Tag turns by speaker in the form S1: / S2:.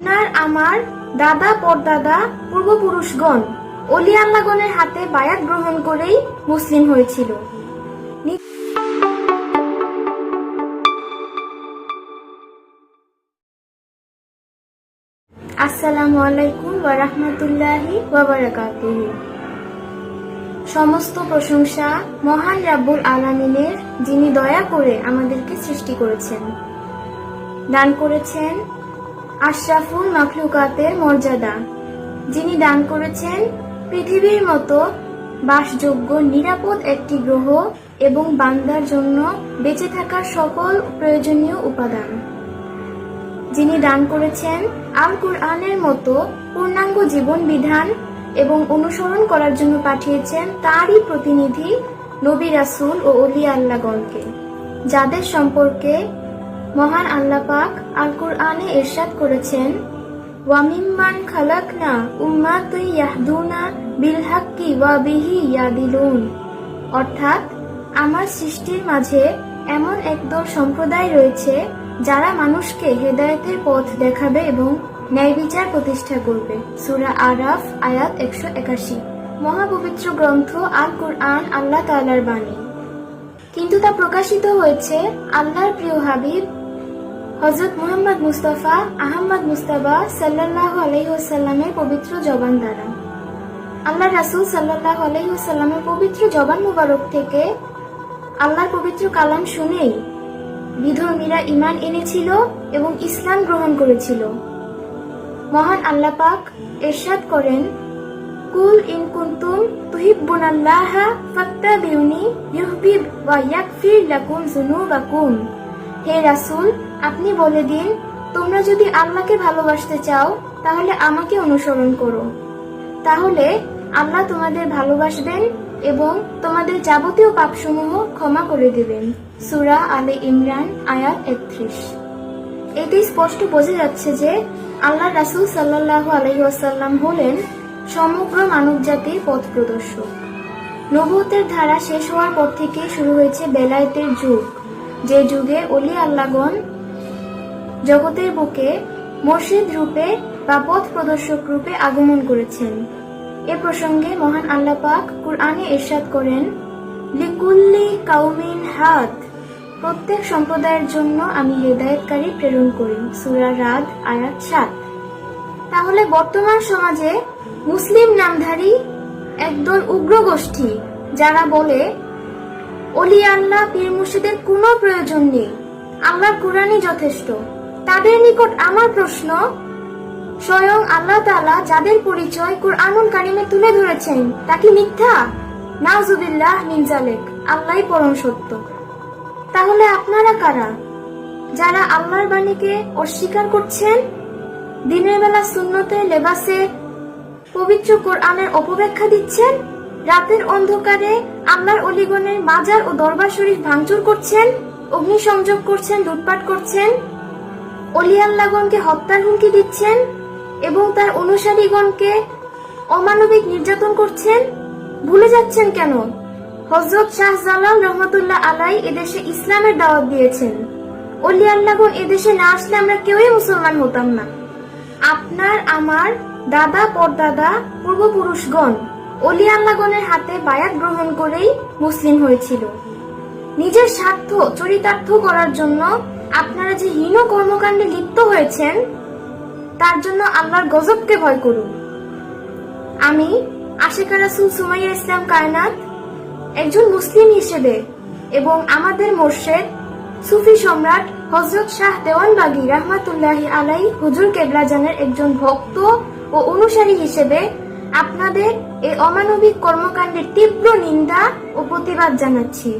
S1: আপনার, আমার, দাদা, পরদাদা, পূর্বপুরুষগণ, অলি আল্লাহগণের হাতে বায়াত গ্রহণ করেই মুসলিম হয়েছিল। আসসালামু আলাইকুম ওয়া রাহমাতুল্লাহি ওয়া বারাকাতুহু। সমস্ত প্রশংসা মহান রাব্বুল আলামিনের, যিনি দয়া করে আমাদেরকে সৃষ্টি করেছেন। দান করেছেন আশরাফুল মাখলুকাতের মর্যাদা, যিনি দান করেছেন পৃথিবীর মতো বাসযোগ্য, নিরাপদ একটি গ্রহ এবং বান্দার জন্য বেঁচে থাকার সকল প্রয়োজনীয় উপাদান। যিনি দান করেছেন আল কুরআনের মতো পূর্ণাঙ্গ জীবন বিধান এবং অনুসরণ করার জন্য পাঠিয়েছেন তারই প্রতিনিধি নবী রাসূল ও অলি আল্লাহগণকে, যাদের সম্পর্কে মহান আল্লাহ পাক আল কুরআনে ইরশাদ করেছেন, ওয়ামিম্মান খালাকনা উম্মাতুন ইয়াহদুনা বিল হাক্কি ওয়া বিহি ইয়াদিলুন। অর্থাৎ, আমার সৃষ্টির মাঝে এমন একদল সম্প্রদায় রয়েছে যারা মানুষকে হেদায়েতের পথ দেখাবে এবং ন্যায় বিচার প্রতিষ্ঠা করবে। সূরা আরাফ, আয়াত একশো একাশি। মহাপবিত্র গ্রন্থ আল কুরআন আল্লাহ তাআলার বাণী। কিন্তু তা প্রকাশিত হয়েছে আল্লাহর প্রিয় হাবিব হজরত মোহাম্মদ মুস্তফা আহমদ মুস্তাবা সাল্লাহ আলহিহাসাল্লামের পবিত্র জবান দ্বারা। আল্লাহ রাসূল সাল্লাহ আলহিহাসাল্লামের পবিত্র জবান মুবারক থেকে আল্লাহর পবিত্র কালাম শুনেই বিধর্মীরা ইমান এনেছিল এবং ইসলাম গ্রহণ করেছিল। মহান আল্লাহ পাক এরশাদ করেন, কুল ইন কুনতুম তুহিব্বুনাল্লাহা ফাত্তাবিউনি ইউহবিব ওয়া ইয়াগফির লাকুম যুনুবাকুম। হে রাসূল, আপনি বলে দিন, তোমরা যদি আল্লাহকে ভালোবাসতে চাও, তাহলে আমাকে অনুসরণ করো। তাহলে আল্লাহ তোমাদের ভালোবাসবেন এবং তোমাদের যাবতীয় পাপসমূহ ক্ষমা করে দেবেন। সুরা আলে ইমরান, আয়াত একত্রিশ। এটি স্পষ্ট বোঝা যাচ্ছে যে আল্লাহ রাসূল সাল্লাল্লাহু আলাইহি ওয়াসাল্লাম হলেন সমগ্র মানবজাতির পথ প্রদর্শক। নবুয়তের ধারা শেষ হওয়ার পর থেকে শুরু হয়েছে বেলায়েতের যুগ। যে যুগে অলি আল্লাগণ জগতের বুকে মসজিদ রূপে বা পথ প্রদর্শক রূপে আগমন করেছেন। এ প্রসঙ্গে মহান আল্লাহ পাক কুরআনে ইরশাদ করেন, লিকুল্লি কাউমিন হাত, প্রত্যেক সম্প্রদায়ের জন্য আমি হেদায়েতকারী প্রেরণ করি। সূরা রাত আয়াত সাত। তাহলে বর্তমান সমাজে মুসলিম নামধারী একদল উগ্র গোষ্ঠী যারা বলে অলি আল্লাহ পীর মুর্শিদের কোনো প্রয়োজন নেই। আল্লাহ কোরআনই যথেষ্ট। তাদের নিকট আমার প্রশ্ন, স্বয়ং আল্লাহ তাআলা যাদের পরিচয় কুরআনুল কারিমে তুলে ধরেছেন, তা কি মিথ্যা? নাউজুবিল্লাহ মিন জালেক আল্লাহই পরম সত্য। তাহলে আপনারা কারা? যারা আল্লাহর বাণীকে অস্বীকার করছেন? দিনের বেলা সুন্নতে লেবাসে পবিত্র কোরআনের অপব্যাখ্যা দিচ্ছেন? রাতের অন্ধকারে আল্লাহর অলিগণের মাজার ও দরবার শরীফ ভাঙচুর করছেন, অগ্নিসংযোগ করছেন, লুটপাট করছেন। অলি আল্লাহগণকে হত্যার হুমকি দিচ্ছেন এবং তার অনুসারীগণকে অমানবিক নির্যাতন করছেন। ভুলে যাচ্ছেন কেন? হজরত শাহজালাল রহমতুল্লাহ আলাই এদেশে ইসলামের দাওয়াত দিয়েছেন। অলি আল্লাহগণ এদেশে না আসলে আমরা কেউই মুসলমান হতাম না। আপনার, আমার দাদা, পরদাদা, পূর্বপুরুষগণ অলি আল্লাহগণের হাতে বায়াত গ্রহণ করেই মুসলিম হয়েছিল। নিজের স্বার্থ চরিতার্থ করার জন্য আপনারা যে হীন কর্মকাণ্ডে লিপ্ত হয়েছেন, তার জন্য আল্লাহর গজবকে ভয় করুন। আমি আশেকা রাসুল সুমাইয়া ইসলাম কায়নাত একজন মুসলিম হিসেবে এবং আমাদের মোর্শেদ সুফি সম্রাট হজরত শাহ দেওয়ানবাগী রহমাতুল্লাহি আলাই হুজুর কেবলাজানের একজন ভক্ত ও অনুসারী হিসেবে আপনাদের এই অমানবিক কর্মকাণ্ডের তীব্র নিন্দা ও প্রতিবাদ জানাচ্ছি।